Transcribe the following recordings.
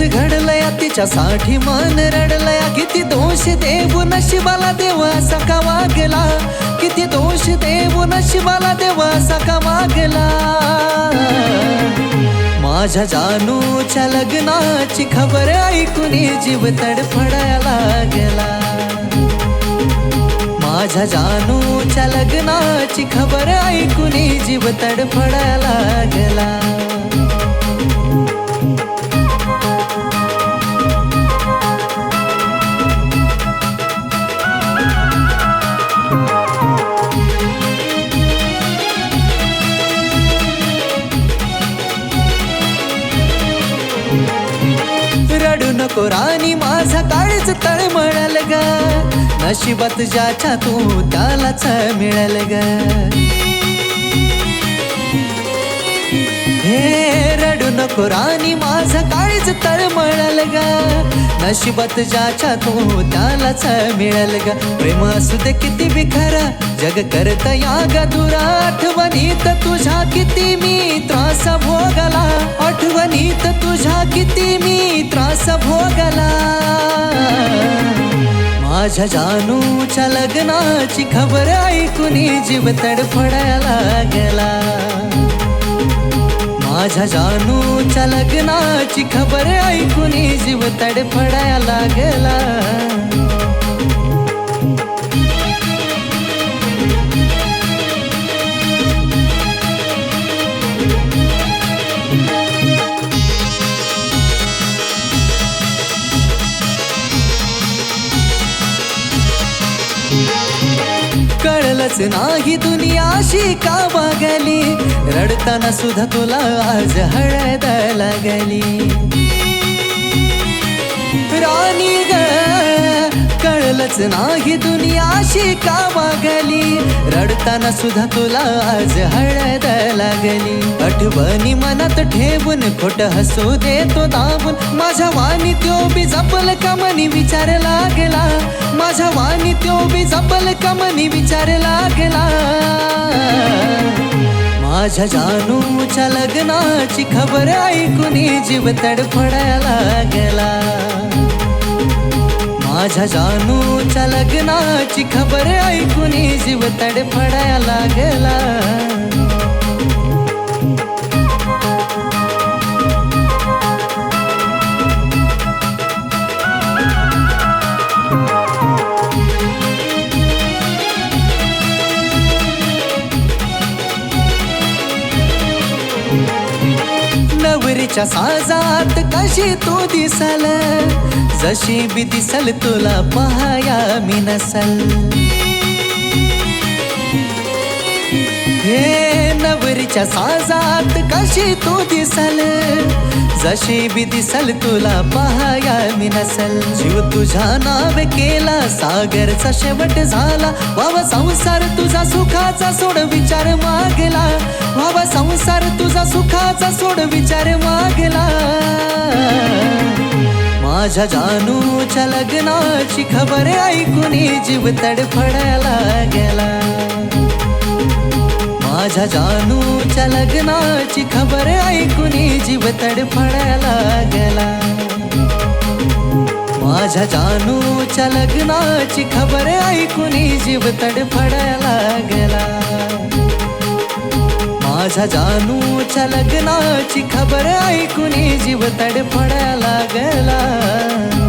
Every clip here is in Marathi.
घडायचं घडलंय तिच्यासाठी मन रडलंय. किती दोष देव नशिबाला देव असा का वागला किती दोष देव नशिबाला देव असा का वागला माझ्या जानूच्या लग्नाची खबर ऐकून जीव तडफडायला गेला माझ्या जानूच्या लग्नाची खबर ऐकून जीव तडफडायला गेला नको राणी माझा काळीच तळमळल ग. नशिबात ज्याच्या तू त्यालाच मिळल ग. हे रडू नको राणी माझा काळीच तळमळल ग. नशिबात ज्याच्या तू त्यालाच मिळल ग. प्रेम असू दे किती बिखर जग करत या ग दुरा आठवणीत तुझ्या किती मी त्रास भोगला आठवणीत तुझ्या किती मी त्रास भोगला. माझ्या जानूच्या लग्नाची खबर ऐकून जीव तडफडायला गेला. माझ्या जानूच्या लग्नाची खबर ऐकून जीव तडफडाया लागला Yeah. कळलंच नाही दुनियाशी का वागली रडताना सुद्धा तुला आज हळद लागली. राणी ग कळलंच नाही दुनियाशी का वागली रडताना सुद्धा तुला आज हळद लागली. आठवणी मनात ठेवून खोट हसू देतो दाबून. माझ्या वाणी त्यो बी जपल का मनी विचार लागला. माझ्या वाणी त्यो बी जपल का मनी विचार लागला. माझ्या जानूच्या लग्नाची खबर ऐकून जीव तडफडायला लागला. माझ्या जानूच्या लग्नाची खबर ऐकून जीव तडफडायला लागला. नवरीच्या साजात कशी तू दिसल? जशी बी दिसल तुला पाहाया मी नसल. हे नवरीच्या साजात कशी तू दिसल? जशी बी दिसल तुला पाहाया मी नसल. जीव तुझ्या नाव केला सागरचा शेवट झाला. वावा संसार तुझा सुखाचा सोड विचार मागला. वावा संसार तुझा सुखाचा सोड विचार मागला माझ्या जानूच्या लग्नाची खबर ऐकून जीव तडफडायला गेला. माझ्या जानूच्या लग्नाची खबर ऐकून जीव तडफडायला गेला. माझ्या जानूच्या लग्नाची खबर ऐकून जीव तडफडायला गेला. माझा जानूच्या लग्नाची खबर ऐकून जीव तडफडायला लागला.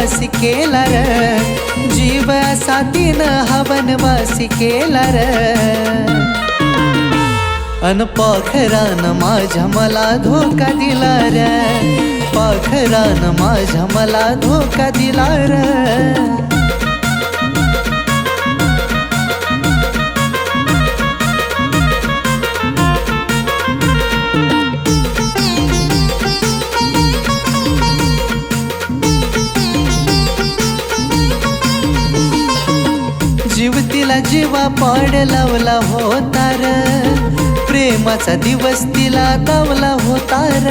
हवनवासी केला र जीव असा तिनं हवनवासी केला र अन पाखरान माझ्या मला धोका दिला र पाखरान माझ्या मला धोका दिला र तिला जीवा पाड लावला होता र प्रेमाचा दिवस तिला दावला होतार.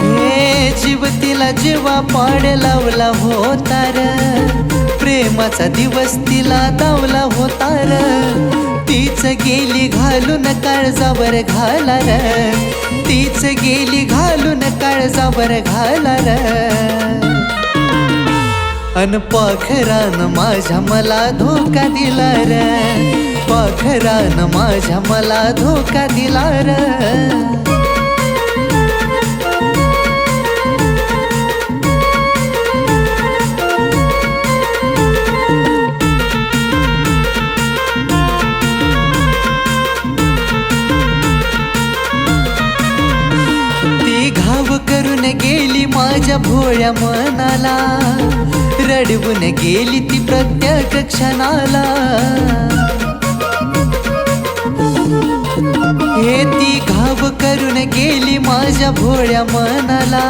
हे जीव तिला जीवा पाड लावला होता र प्रेमाचा दिवस तिला दावला र तीच गेली घालून काळजावर घालार. तीच गेली घालून काळजावर घालार. अन पाखरान माझ्या मला धोका दिला र. पाखरान माझ्या मला धोका दिला र. माझ्या भोळ्या मनाला. रडवून गेली ती प्रत्येक क्षणाला. हे ती घाव करून गेली माझ्या भोळ्या मनाला.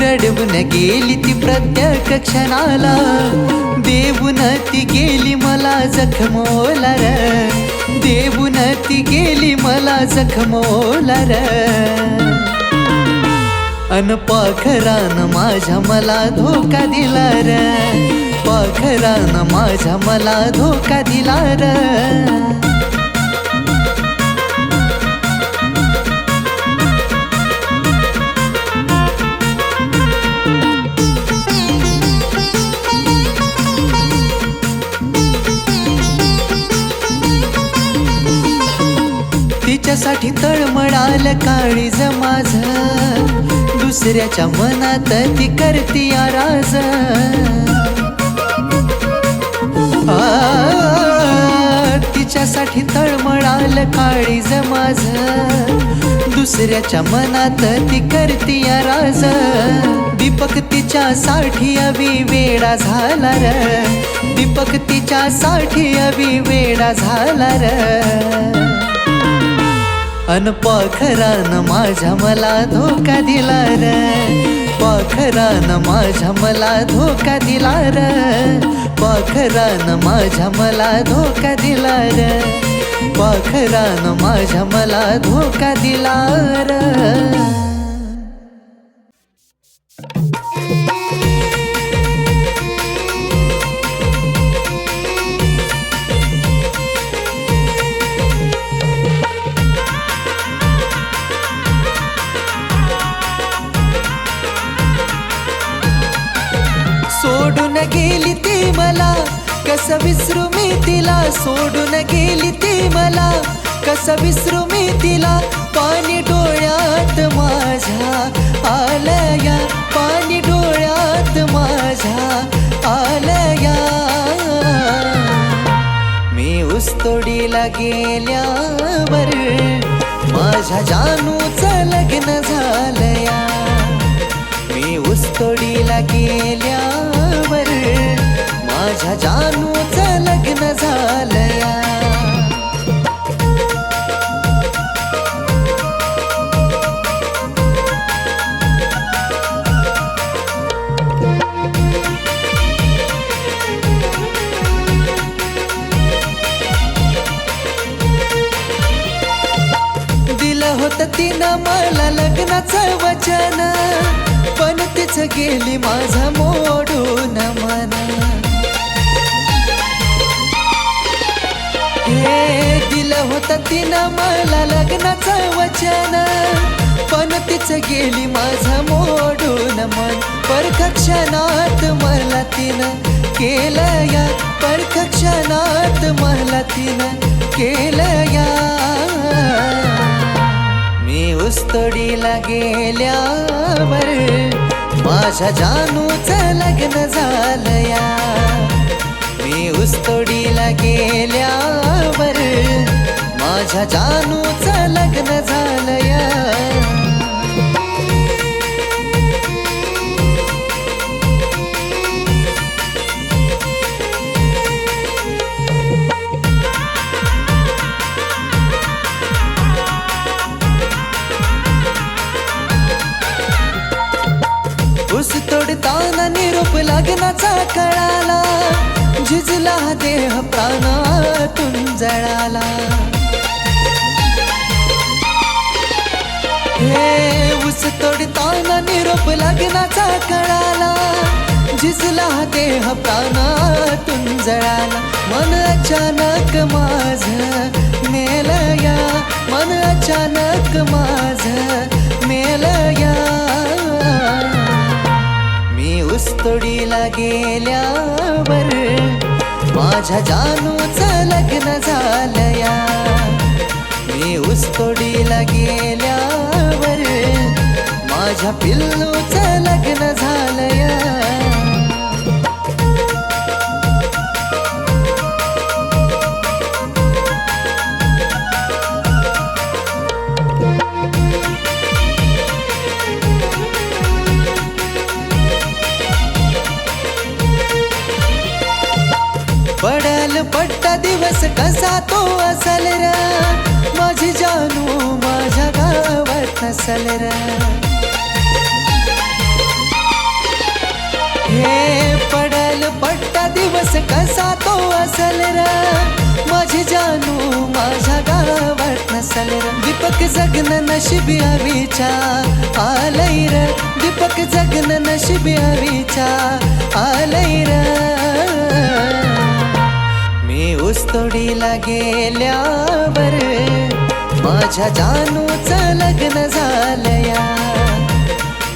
रडवून गेली ती प्रत्येक क्षणाला. देवून ती गेली मला जखमोला र देवून ती गेली मला जखमोला र अन पाखरान माझ्या मला धोका दिला र. पाखरान माझ्या मला धोका दिला र. तिच्यासाठी तळमळाल काळीज माझ. दुसऱ्याच्या मनात ती करती आराज. तिच्यासाठी तळमळाल काळीज माझ दुसऱ्याच्या मनात ती करती आराज. दीपक तिच्यासाठी अवी वेडा झाला र. दीपक तिच्यासाठी अवी वेडा झाला र. अन पाखरान माझ्या मला धोका दिला र. पाखरान माझ्या मला धोका दिला र. पाखरान माझ्या मला धोका दिला र. पाखरान माझ्या मला धोका दिला र. उस्तोडीला गेल्यावर माझ्या जानूचं लग्न झालया. मी उस्तोडीला गेल्यावर माझ्या जानूचं लग्न झालया. ना मला लग्नाचं वचन. पण तिच गेली माझा मोडून मन. हे दिलं होतं तिनं मला लग्नाचं वचन. पण तिच गेली माझं मोडून मन. परखक्षणात मला तिनं केलं या परखक्षणात मला तिनं केलं या मी उस्तडीला गेल्यावर माझ्या जानूचं लग्न झालया. मी उस्तडीला गेल्यावर माझ्या जानूचं लग्न झालया. लग्नाचा कळाला झिजला देह प्राणातून जळाला. हे ऊस तोडताना निरोप लग्नाचा कळाला झिजला देह प्राणातून जळाला. मन अचानक माझ मेलया मन अचानक माझ मेलया कस्तुडीला गेल्यावर माझ्या जानूच लग्न झालया. मी उस्तोडीला गेल्यावर माझ्या पिल्लूच लग्न झालं कसा तो असल र? माझी जानू माझ्या गावात नसल र. हे पडल पट्टा दिवस कसा तो असल र? माझी जानू माझ्या गावात नसल र. दीपक जगन नशिबी हवीच्या आलय र. दीपक जगन नशिबी हवीच्या आलय र. मी ऊसतोडीला गेल्यावर माझ्या जानूचं लग्न झालया.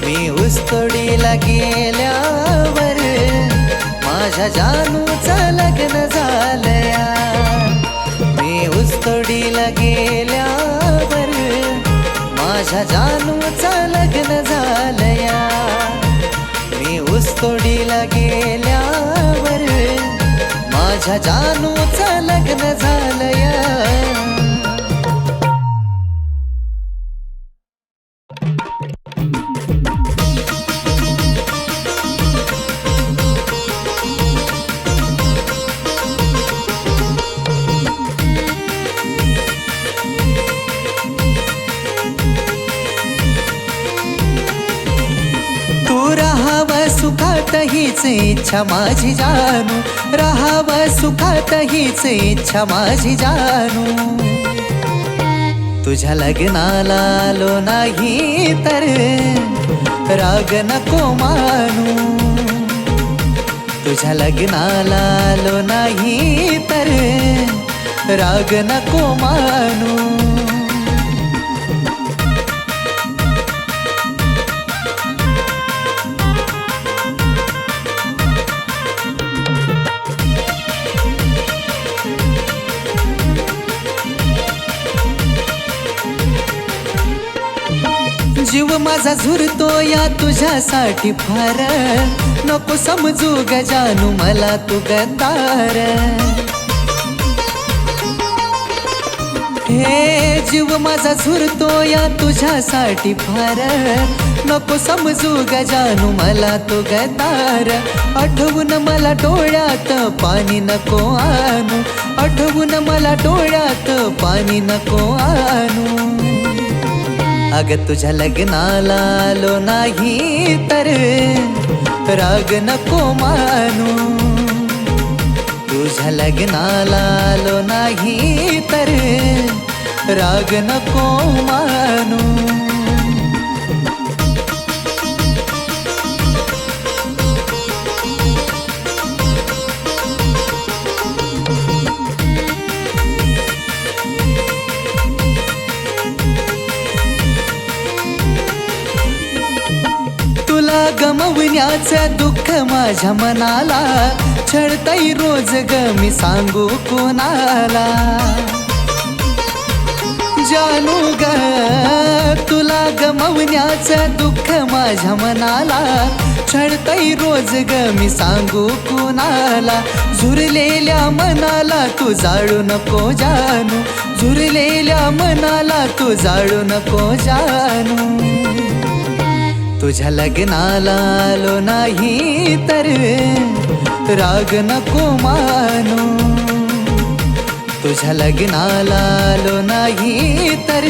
मी उस्तोडीला गेल्यावर माझ्या जानूचं लग्न झालया. मी उस्तोडीला गेल्यावर माझ्या जानूचं लग्न झालया. मी उस्तोडीला गेल्यावर माझ्या जानूच लग्न झालया. राहाव सुखात हीच इच्छा माझी जानू. राहाव सुखात हीच इच्छा माझी जानू. तुझ्या लग्नाला आलो नाही तर राग नको मानू. तुझ्या लग्नाला आलो नाही तर राग नको मानू. जीव माझा झुरतो या तुझ्यासाठी फार. नको समजू गजानू मला तू गद्दार. हे जीव माझा झुरतो या तुझ्यासाठी फार. नको समजू गजानू मला तू गदार आठवून मला डोळ्यात पाणी नको आणू. आठवून मला डोळ्यात पाणी नको आणू. अग तुझ्या लग्नाला आलो नाही तर राग नको मानू. तुझ्या लग्नाला आलो नाही तर राग नको मानू. गमवण्याचं दुःख माझ्या मनाला छळताई रोज ग मी सांगू कोणाला? जानू ग तुला गमवण्याचं दुःख माझ्या मनाला छळताई रोज ग मी सांगू कोणाला? झुरलेल्या मनाला तू जाळू नको जानू झुरलेल्या मनाला तू जाळू नको जानू. तुझ्या लग्नाला आलो नाही तर राग नको मानू. तुझ्या लग्नाला आलो नाही तर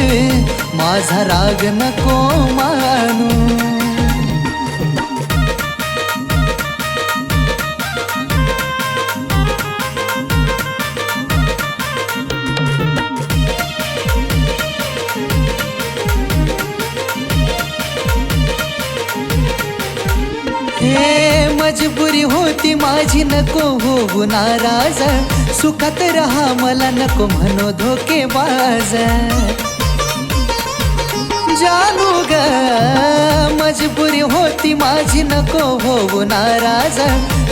माझा राग नको मानू. मजबुरी होती माझी नको होऊ नाराज. सुखात राहा मला नको म्हणो धोकेबाज. जानू ग मजबुरी होती माझी नको होऊ नाराज.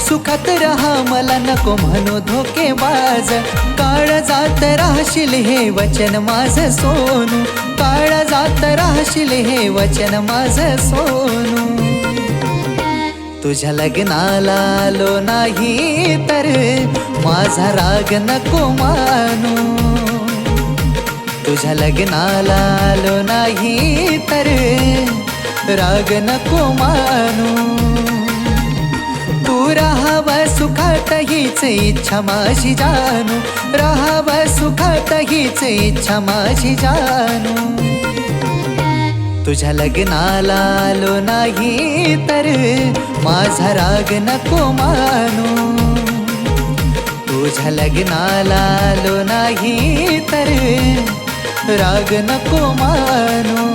सुखात राहा मला नको म्हणू धोकेबाज. काळ जात राहशील हे वचन माझ सोनू. काळ जात राहशील हे वचन माझ सोनू. तुझ्या लग्नाला आलो नाही तर माझा राग नको मानू. तुझ्या लग्नाला आलो नाही तर राग नको मानू. तू राहाव सुखात हीच इच्छा माझी जानू राहाव सुखात हीच इच्छा माझी जानू तुझ्या लग्नाला आलो नाही तर माझा राग नको मानू. तुझ्या लग्नाला आलो नाही तर राग नको मानू.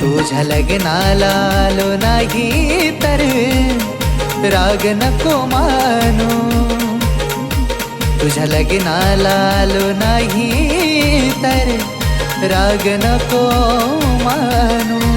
तुझ्या लग्नाला आलो नाही तर राग नको मानू. तुझ्या लग्नाला आलो नाही तर राग नको मानू